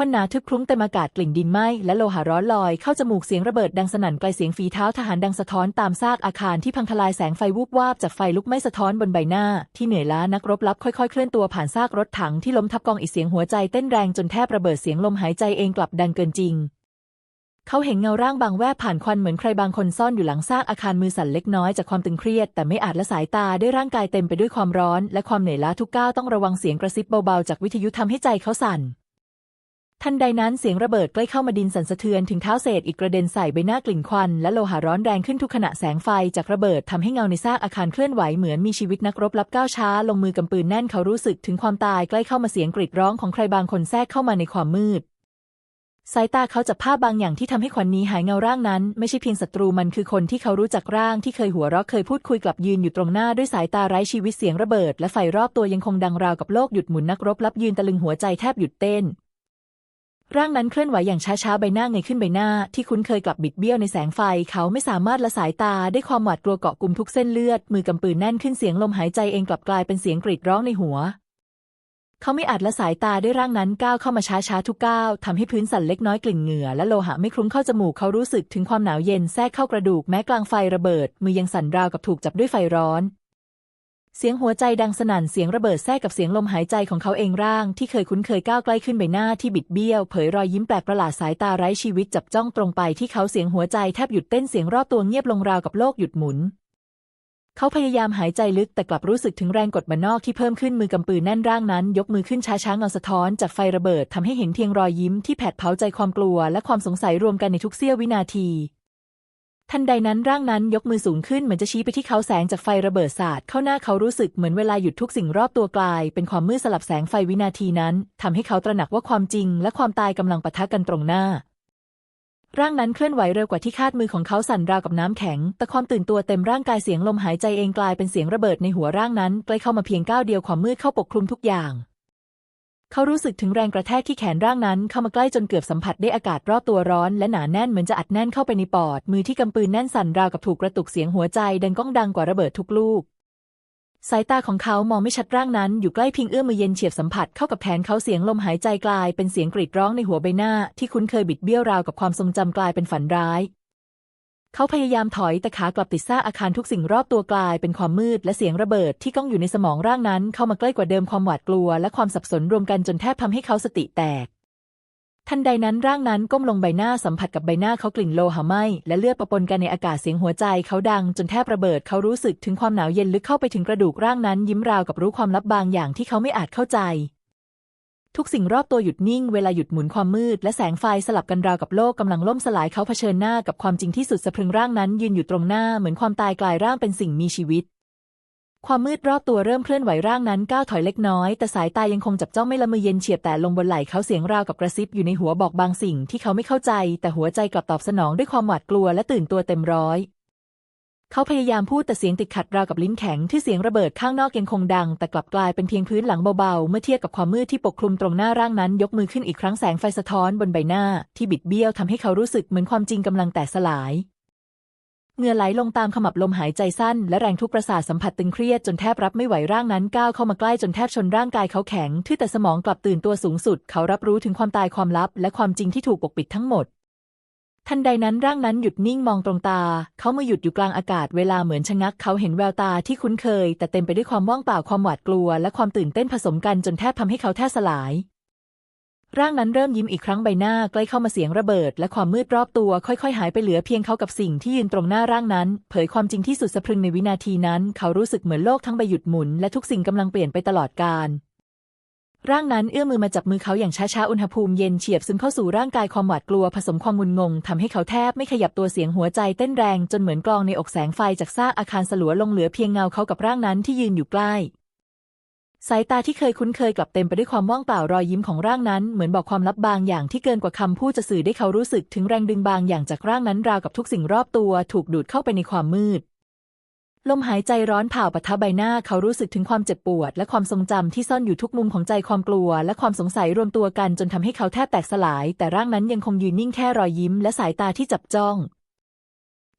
ควันหนาทึบคลุ้งเต็มอากาศกลิ่นดินไหม้และโลหะร้อนลอยเข้าจมูกเสียงระเบิดดังสนั่นไกลเสียงฝีเท้าทหารดังสะท้อนตามซากอาคารที่พังทลายแสงไฟวูบวาบจากไฟลุกไหม้สะท้อนบนใบหน้า ที่เหนื่อยล้านักรบลับค่อยๆ เคลื่อนตัวผ่านซากรถถังที่ล้มทับกองอีกเสียงหัวใจเต้นแรงจนแทบระเบิดเสียงลมหายใจเองกลับดังเกินจริงเขาเห็นเงาร่างบางแวบผ่านควันเหมือนใครบางคนซ่อนอยู่หลังซากอาคารมือสั่นเล็กน้อยจากความตึงเครียด แต่ไม่อาจละสายตาด้วยร่างกายเต็มไปด้วยความร้อน และความเหนื่อยล้าทุกก้าวต้องระวังเสียงกระซิบเบาๆจากวิทยุทำให้ใจเขาสั่น ทันใดนั้นเสียงระเบิดใกล้เข้ามาดินสั่นสะเทือนถึงเท้าเศษอีกกระเด็นใส่ใบหน้ากลิ่นควันและโลหะร้อนแรงขึ้นทุกขณะแสงไฟจากระเบิดทำให้เงาในซากอาคารเคลื่อนไหวเหมือนมีชีวิตนักรบลับก้าวช้า ลงมือกำปืนแน่นเขารู้สึกถึงความตายใกล้เข้ามาเสียงกรีดร้องของใครบางคนแทรกเข้ามาในความมืด สายตาเขาจับภาพบางอย่างที่ทำให้ขวัญนนี้หายเงาร่างนั้น ไม่ใช่เพียงศัตรูมันคือคนที่เขารู้จักร่างที่เคยหัวเราะเคยพูดคุยกลับยืนอยู่ตรงหน้าด้วยสายตาไร้ชีวิตเสียงระเบิด และไฟรอบตัวยังคงดังราวกับโลกหยุดหมุนนักรบลับยืนตะลึงหัวใจแทบหยุดเต้น ร่างนั้นเคลื่อนไหวอย่างช้าๆ ใบหน้าเงยขึ้นใบหน้า ที่คุ้นเคยกลับบิดเบี้ยวในแสงไฟ เขาไม่สามารถละสายตาได้ความหวาดกลัวเกาะกลุ่มทุกเส้นเลือด มือกำปืนแน่นขึ้นเสียงลมหายใจเองกลับกลายเป็นเสียงกรีดร้องในหัว เขาไม่อาจละสายตาได้ร่างนั้นก้าวเข้ามาช้าๆทุกก้าวทำให้พื้นสั่นเล็กน้อยกลิ่นเหงื่อและโลหะไม่คลุ้งเข้าจมูกเขารู้สึกถึงความหนาวเย็นแทรกเข้ากระดูกแม้กลางไฟระเบิด มือยังสั่นราวกับถูกจับด้วยไฟร้อน เสียงหัวใจดังสนั่นเสียงระเบิดแทรกกับเสียงลมหายใจของเขาเองร่าง ที่เคยคุ้นเคยก้าวใกล้ขึ้นใบหน้าที่บิดเบี้ยว เผยรอยยิ้มแปลกประหลาดสายตาไร้ชีวิตจับจ้องตรงไปที่เขาเสียงหัวใจแทบหยุดเต้นเสียงรอบตัวเงียบลงราวกับโลกหยุดหมุน เขาพยายามหายใจลึกแต่กลับรู้สึกถึงแรงกดบันนอกที่เพิ่มขึ้นมือกำปืนแน่นร่างนั้น ยกมือขึ้นช้าๆเงาสะท้อนจากไฟระเบิดทำให้เห็นเพียงรอยยิ้มที่แผดเผาใจความกลัวและความสงสัยรวมกันในทุกเสี้ยววินาที ทันใดนั้นร่างนั้นยกมือสูงขึ้นเหมือนจะชี้ไปที่เขาแสงจากไฟระเบิดสาดเข้าหน้าเขารู้สึกเหมือนเวลาหยุดทุกสิ่งรอบตัวกลาย เป็นความมืดสลับแสงไฟวินาทีนั้นทำให้เขาตระหนักว่าความจริง และความตายกำลังปะทะกันตรงหน้า ร่างนั้นเคลื่อนไหวเร็วกว่าที่คาดมือของเขาสั่นราวกับน้ำแข็ง แต่ความตื่นตัวเต็มร่างกายเสียงลมหายใจเองกลายเป็นเสียงระเบิดในหัวร่างนั้นใกล้เข้ามาเพียงก้าวเดียวความมืดเข้าปกคลุมทุกอย่าง เขารู้สึกถึงแรงกระแทกที่แขนร่างนั้น เข้ามาใกล้จนเกือบสัมผัสได้อากาศรอบตัวร้อน และหนาแน่นเหมือนจะอัดแน่นเข้าไปในปอด มือที่กำปืนแน่นสั่นราวกับถูกกระตุกเสียงหัวใจ ดังก้องดังกว่าระเบิดทุกลูก สายตาของเขามองไม่ชัดร่างนั้น อยู่ใกล้เพียงเอื้อมมือเย็นเฉียบสัมผัสเข้ากับแขนเขาเสียงลมหายใจกลาย เป็นเสียงกรีดร้องในหัวใบหน้า ที่คุ้นเคยบิดเบี้ยวราวกับความทรงจำกลายเป็นฝันร้าย เขาพยายามถอยแต่ขากลับติดซ่าอาคารทุกสิ่งรอบตัวกลายเป็นความมืดและเสียงระเบิดที่ก้องอยู่ในสมองร่างนั้น เข้ามาใกล้กว่าเดิมความหวาดกลัว และความสับสนรวมกันจนแทบทำให้เขาสติแตก ทันใดนั้นร่างนั้นก้มลงใบหน้าสัมผัสกับใบหน้าเขากลิ่นโลหะไหม้และเลือดปะปนกันในอากาศเสียงหัวใจเขาดังจนแทบระเบิดเขารู้สึกถึงความหนาวเย็นลึกเข้าไปถึงกระดูกร่างนั้นยิ้มราวกับรู้ความลับบางอย่างที่เขาไม่อาจเข้าใจ ทุกสิ่งรอบตัวหยุดนิ่งเวลาหยุดหมุนความมืดและแสงไฟสลับกันราวกับโลกกำลังล่มสลายเขาเผชิญหน้ากับความจริงที่สุดสะพรึงร่างนั้นยืนอยู่ตรงหน้าเหมือนความตายกลายร่างเป็นสิ่งมีชีวิต ความมืดรอบตัวเริ่มเคลื่อนไหวร่างนั้นก้าวถอยเล็กน้อย แต่สายตายังคงจับจ้องไม่ละมือเย็นเฉียบแต่ลงบนไหล่เขาเสียงราวกับกระซิบอยู่ในหัวบอกบางสิ่งที่เขาไม่เข้าใจ แต่หัวใจกลับตอบสนองด้วยความหวาดกลัวและตื่นตัวเต็มร้อย เขาพยายามพูดแต่เสียงติดขัดราวกับลิ้นแข็งที่เสียงระเบิดข้างนอกยังคงดัง แต่กลับกลายเป็นเพียงพื้นหลังเบาๆ เมื่อเทียบกับความมืดที่ปกคลุมตรงหน้าร่างนั้น ยกมือขึ้นอีกครั้งแสงไฟสะท้อนบนใบหน้า ที่บิดเบี้ยวทำให้เขารู้สึกเหมือนความจริงกำลังแตกสลายเหงื่อไหลลงตามขมับลมหายใจสั้น และแรงทุกประสาทสัมผัสตึงเครียดจนแทบรับไม่ไหวร่างนั้นก้าวเข้ามาใกล้จนแทบชนร่างกายเขาแข็งทื่อแต่สมองกลับตื่นตัวสูงสุด เขารับรู้ถึงความตายความลับ และความจริงที่ถูกปกปิดทั้งหมด ทันใดนั้นร่างนั้นหยุดนิ่งมองตรงตา เขามาหยุดอยู่กลางอากาศเวลาเหมือนชะงัก เขาเห็นแววตาที่คุ้นเคย แต่เต็มไปด้วยความว่างเปล่าความหวาดกลัว และความตื่นเต้นผสมกันจนแทบทำให้เขาแทบสลาย ร่างนั้นเริ่มยิ้มอีกครั้งใบหน้าใกล้เข้ามาเสียงระเบิด และความมืดรอบตัวค่อยๆ หายไปเหลือเพียงเขากับสิ่งที่ยืนตรงหน้าร่างนั้น เผยความจริงที่สุดสะพรึงในวินาทีนั้น เขารู้สึกเหมือนโลกทั้งใบหยุดหมุนและทุกสิ่งกำลังเปลี่ยนไปตลอดกาล ร่างนั้นเอื้อมมือมาจับมือเขาอย่างช้าๆ อุณหภูมิเย็นเฉียบซึมเข้าสู่ร่างกายความหวาดกลัวผสมความงุนงงทำให้เขาแทบไม่ขยับตัวเสียงหัวใจเต้นแรงจนเหมือนกลองในอกแสงไฟจากซากอาคารสลัวลงเหลือเพียงเงาเขากับร่างนั้นที่ยืนอยู่ใกล้ สายตาที่เคยคุ้นเคยกลับเต็มไปด้วยความว่างเปล่ารอยยิ้มของร่างนั้น เหมือนบอกความลับบางอย่างที่เกินกว่าคำพูดจะสื่อได้เขารู้สึกถึงแรงดึงบางอย่างจากร่างนั้นราวกับทุกสิ่งรอบตัว ถูกดูดเข้าไปในความมืด ลมหายใจร้อนเผาปะทะใบหน้าเขารู้สึกถึงความเจ็บปวด และความทรงจำที่ซ่อนอยู่ทุกมุมของใจความกลัว และความสงสัยรวมตัวกันจนทำให้เขาแทบแตกสลาย แต่ร่างนั้นยังคงยืนนิ่งแค่รอยยิ้ม และสายตาที่จับจ้อง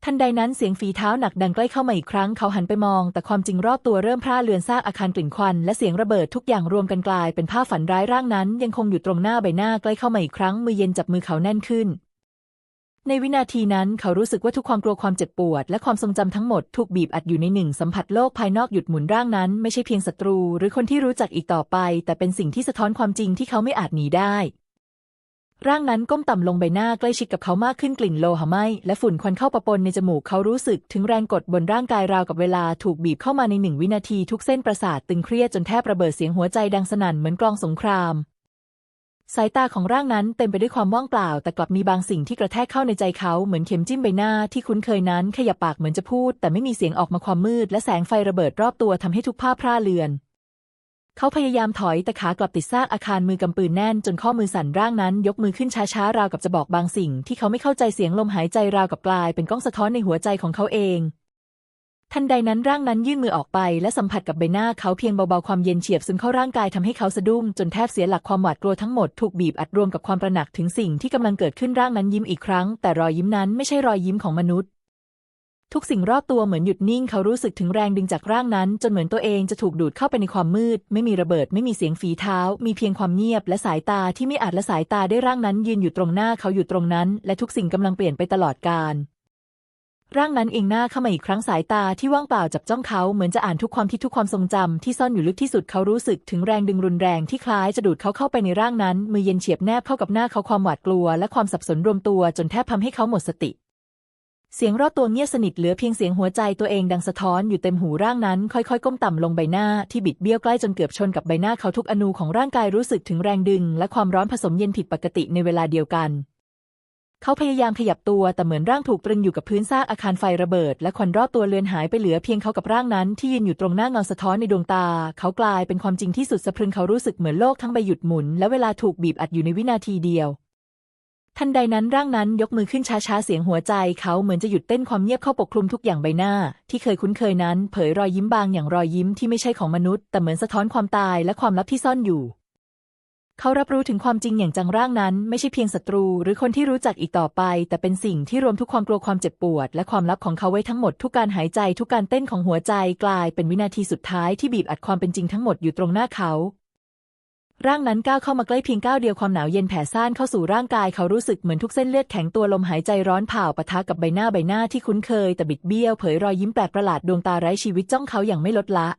ทันใดนั้นเสียงฝีเท้าหนักดังใกล้เข้ามาอีกครั้งเขาหันไปมอง แต่ความจริงรอบตัวเริ่มพร่าเลือนซากอาคารกลิ่นควัน และเสียงระเบิดทุกอย่างรวมกันกลายเป็นภาพฝันร้ายร่างนั้น ยังคงอยู่ตรงหน้าใบหน้าใกล้เข้ามาอีกครั้งมือเย็นจับมือเขาแน่นขึ้น ในวินาทีนั้นเขารู้สึกว่าทุกความกลัวความเจ็บปวด และความทรงจำทั้งหมดถูกบีบอัดอยู่ในหนึ่งสัมผัสโลกภายนอกหยุดหมุนร่างนั้น ไม่ใช่เพียงศัตรู หรือคนที่รู้จักอีกต่อไป แต่เป็นสิ่งที่สะท้อนความจริงที่เขาไม่อาจหนีได้ ร่างนั้นก้มต่ำลงใบหน้าใกล้ชิดกับเขามากขึ้นกลิ่นโลหะไหม้และฝุ่นควันเข้าปะปนในจมูกเขารู้สึกถึงแรงกดบนร่างกายราวกับเวลาถูกบีบเข้ามาในหนึ่งวินาทีทุกเส้นประสาทตึงเครียดจนแทบระเบิดเสียงหัวใจดังสนั่นเหมือนกลองสงคราม สายตาของร่างนั้นเต็มไปด้วยความว่างเปล่า แต่กลับมีบางสิ่งที่กระแทกเข้าในใจเขาเหมือนเข็มจิ้มใบหน้าที่คุ้นเคยนั้นขยับปากเหมือนจะพูด แต่ไม่มีเสียงออกมาความมืด และแสงไฟระเบิดรอบตัวทำให้ทุกภาพพร่าเลือน เขาพยายามถอยแต่ขากลับติดซากอาคารมือกำปืนแน่น จนข้อมือสั่นร่างนั้น ยกมือขึ้นช้าๆราวกับจะบอกบางสิ่ง ที่เขาไม่เข้าใจเสียงลมหายใจราวกับกลาย เป็นก้องสะท้อนในหัวใจของเขาเอง ทันใดนั้นร่างนั้นยื่นมือออกไป และสัมผัสกับใบหน้าเขาเพียงเบาๆความเย็นเฉียบซึมเข้าร่างกายทำให้เขาสะดุ้งจนแทบเสียหลักความหวาดกลัวทั้งหมดถูกบีบอัดรวมกับความประหนักถึงสิ่งที่กำลังเกิดขึ้นร่างนั้นยิ้มอีกครั้ง แต่รอยยิ้มนั้นไม่ใช่รอยยิ้มของมนุษย์ ทุกสิ่งรอบตัวเหมือนหยุดนิ่ง เขารู้สึกถึงแรงดึงจากร่างนั้น จนเหมือนตัวเองจะถูกดูดเข้าไปในความมืด ไม่มีระเบิดไม่มีเสียงฝีเท้า มีเพียงความเงียบ และสายตาที่ไม่อาจละสายตาได้ร่างนั้นยืนอยู่ตรงหน้าเขาอยู่ตรงนั้น และทุกสิ่งกำลังเปลี่ยนไปตลอดกาล ร่างนั้นเองหน้าเข้ามาอีกครั้งสายตาที่ว่างเปล่าจับจ้องเขาเหมือนจะอ่านทุกความคิดทุกความทรงจำที่ซ่อนอยู่ลึกที่สุดเขารู้สึกถึงแรงดึงรุนแรงที่คล้ายจะดูดเขาเข้าไปในร่างนั้น มือเย็นเฉียบแนบเข้ากับหน้าเขาความหวาดกลัว และความสับสนรวมตัวจนแทบทำให้เขาหมดสติ เสียงรอบตัวเงียบสนิทเหลือเพียงเสียงหัวใจตัวเองดังสะท้อนอยู่เต็มหูร่างนั้น ค่อยๆ ก้มต่ำลงใบหน้าที่บิดเบี้ยวใกล้จนเกือบชนกับใบหน้าเขาทุกอนูของร่างกายรู้สึกถึงแรงดึง และความร้อนผสมเย็นผิดปกติในเวลาเดียวกัน เขาพยายามขยับตัวแต่เหมือนร่างถูกตรึงอยู่กับพื้นซากอาคารไฟระเบิด และควันรอบตัวเลือนหายไปเหลือเพียงเขากับร่างนั้นที่ยืนอยู่ตรงหน้าเงาสะท้อนในดวงตา เขากลายเป็นความจริงที่สุดสะพรึงเขารู้สึกเหมือนโลกทั้งใบหยุดหมุน และเวลาถูกบีบอัดอยู่ในวินาทีเดียว ทันใดนั้นร่างนั้นยกมือขึ้นช้าๆเสียงหัวใจ เขาเหมือนจะหยุดเต้นความเงียบเข้าปกคลุมทุกอย่างใบหน้า ที่เคยคุ้นเคยนั้น เผยรอยยิ้มบางอย่างรอยยิ้มที่ไม่ใช่ของมนุษย์ แต่เหมือนสะท้อนความตายและความลับที่ซ่อนอยู่ เขารับรู้ถึงความจริงอย่างจังร่างนั้น ไม่ใช่เพียงศัตรู หรือคนที่รู้จักอีกต่อไป แต่เป็นสิ่งที่รวมทุกความกลัวความเจ็บปวด และความลับของเขาไว้ทั้งหมดทุกการหายใจทุกการเต้นของหัวใจกลายเป็นวินาทีสุดท้ายที่บีบอัดความเป็นจริงทั้งหมดอยู่ตรงหน้าเขาร่างนั้นก้าวเข้ามาใกล้เพียงก้าวเดียวความหนาวเย็นแผ่ซ่านเข้าสู่ร่างกายเขารู้สึกเหมือนทุกเส้นเลือดแข็งตัวลมหายใจร้อนเผาปะทะกับใบหน้าใบหน้าที่คุ้นเคยแต่บิดเบี้ยวเผยรอยยิ้มแปลกประหลาดดวงตาไร้ชีวิตจ้องเขาอย่างไม่ลดละ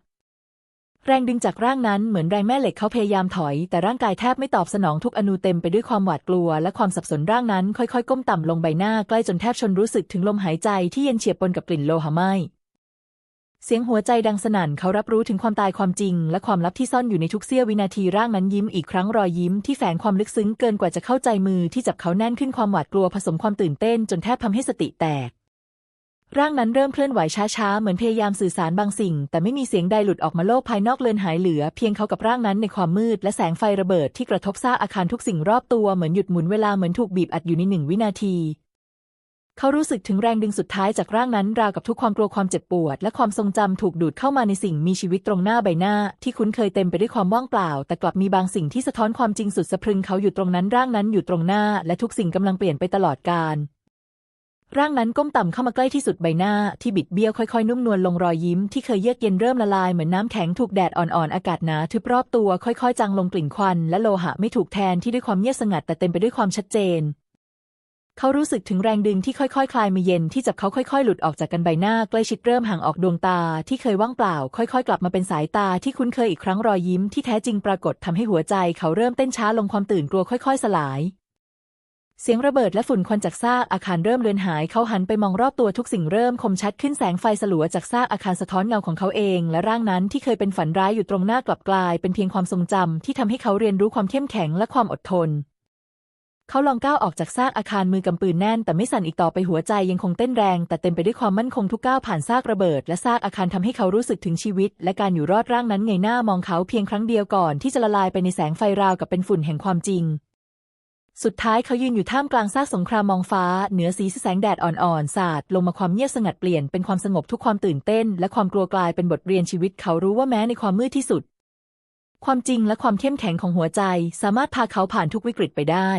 แรงดึงจากร่างนั้นเหมือนแรงแม่เหล็กเขาพยายามถอย แต่ร่างกายแทบไม่ตอบสนองทุกอนูเต็มไปด้วยความหวาดกลัว และความสับสนร่างนั้นค่อยๆ ก้มต่ำลงใบหน้าใกล้จนแทบชนรู้สึกถึงลมหายใจที่เย็นเฉียบปนกับกลิ่นโลหะไหม้เสียงหัวใจดังสนั่นเขารับรู้ถึงความตายความจริง และความลับที่ซ่อนอยู่ในทุกเสี้ยววินาทีร่างนั้นยิ้มอีกครั้งรอยยิ้มที่แฝงความลึกซึ้งเกินกว่าจะเข้าใจมือที่จับเขาแน่นขึ้นความหวาดกลัวผสมความตื่นเต้นจนแทบทำให้สติแตก ร่างนั้นเริ่มเคลื่อนไหวช้าๆ เหมือนพยายามสื่อสารบางสิ่ง แต่ไม่มีเสียงใดหลุดออกมาโลกภายนอกเลือนหายเหลือ เพียงเขากับร่างนั้นในความมืด และแสงไฟระเบิดที่กระทบซากอาคารทุกสิ่งรอบตัวเหมือนหยุดหมุนเวลาเหมือนถูกบีบอัดอยู่ในหนึ่งวินาที เขารู้สึกถึงแรงดึงสุดท้ายจากร่างนั้นราวกับทุกความกลัวความเจ็บปวด และความทรงจำถูกดูดเข้ามาในสิ่งมีชีวิตตรงหน้าใบหน้า ที่คุ้นเคยเต็มไปด้วยความว่างเปล่า แต่กลับมีบางสิ่งที่สะท้อนความจริงสุดสะพรึงเขาอยู่ตรงนั้นร่างนั้นอยู่ตรงหน้า และทุกสิ่งกำลังเปลี่ยนไปตลอดกาล ร่างนั้นก้มต่ำเข้ามาใกล้ที่สุดใบหน้าที่บิดเบี้ยวค่อยๆ นุ่มนวลลงรอยยิ้มที่เคยเยือกเย็นเริ่มละลายเหมือนน้ำแข็งถูกแดดอ่อนๆ อากาศหนาทึบรอบตัวค่อยๆ จางลงกลิ่นควัน และโลหะไม่ถูกแทนที่ด้วยความเงียบสงัดแต่เต็มไปด้วยความชัดเจน เขารู้สึกถึงแรงดึงที่ค่อยๆคลายมือเย็นที่จับเขาค่อยๆ หลุดออกจากกันใบหน้าใกล้ชิดเริ่มห่างออกดวงตาที่เคยว่างเปล่า ค่อยๆ กลับมาเป็นสายตาที่คุ้นเคยอีกครั้งรอยยิ้มที่แท้จริงปรากฏทำให้หัวใจเขาเริ่มเต้นช้าลงความตื่นกลัวค่อย ๆ สลาย เสียงระเบิดและฝุ่นควันจากซากอาคารเริ่มเลือนหาย เขาหันไปมองรอบตัวทุกสิ่งเริ่มคมชัดขึ้นแสงไฟสลัวจากซากอาคารสะท้อนเงาของเขาเอง และร่างนั้นที่เคยเป็นฝันร้ายอยู่ตรงหน้ากลับกลาย เป็นเพียงความทรงจำที่ทำให้เขาเรียนรู้ความเข้มแข็งและความอดทน เขาลองก้าวออกจากซากอาคารมือกำปืนแน่น แต่ไม่สั่นอีกต่อไปหัวใจยังคงเต้นแรง แต่เต็มไปด้วยความมั่นคงทุกก้าวผ่านซากระเบิด และซากอาคารทำให้เขารู้สึกถึงชีวิต และการอยู่รอดร่างนั้นเงยหน้ามองเขาเพียงครั้งเดียวก่อนที่จะละลายไปในแสงไฟราวกับเป็นฝุ่นแห่งความจริง สุดท้ายเขายืนอยู่ท่ามกลางซากสงครามมองฟ้า เหนือสีแสงแดดอ่อนๆ สาดลงมาความเงียบสงัดเปลี่ยนเป็นความสงบทุกความตื่นเต้น และความกลัวกลายเป็นบทเรียนชีวิตเขารู้ว่าแม้ในความมืดที่สุด ความจริงและความเข้มแข็งของหัวใจ สามารถพาเขาผ่านทุกวิกฤตไปได้